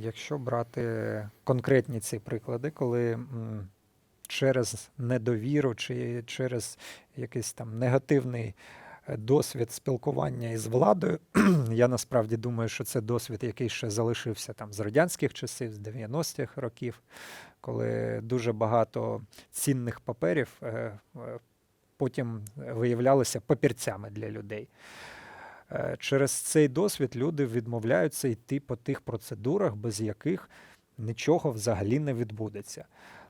Якщо брати конкретні ці приклади, коли через недовіру чи через якийсь там негативний е, досвід спілкування із владою, я насправді думаю, що це досвід, який ще залишився там з радянських часів, з 90-х років, коли дуже багато цінних паперів е, е, потім виявлялися папірцями для людей. Е, Через цей досвід люди відмовляються йти по тих процедурах, без яких нічого взагалі не відбудеться.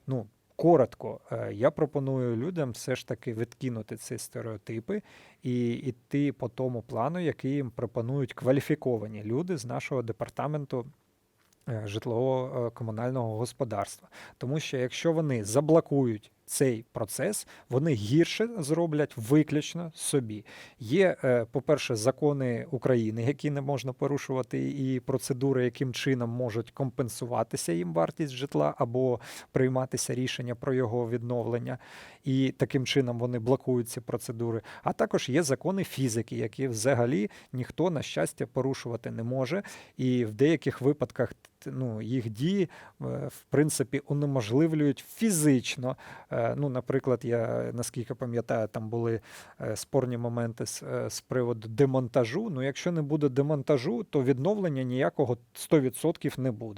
Ну, коротко, е, я пропоную людям все ж таки відкинути ці стереотипи і йти по тому плану, який їм пропонують кваліфіковані люди з нашого департаменту е, житлового е, комунального господарства. Тому що якщо вони заблокують цей процес, вони гірше зроблять виключно собі. Є, е, по-перше, закони України, які не можна порушувати, і процедури, яким чином можуть компенсуватися їм вартість житла або прийматися рішення про його відновлення, і таким чином вони блокують ці процедури. А також є закони фізики, які взагалі ніхто, на щастя, порушувати не може. І в деяких випадках ну, їх дії, е, в принципі, унеможливлюють фізично. Е, Ну, наприклад, я наскільки пам'ятаю, там були е, спорні моменти з, з приводу демонтажу. Ну, якщо не буде демонтажу, то відновлення ніякого 100% не буде.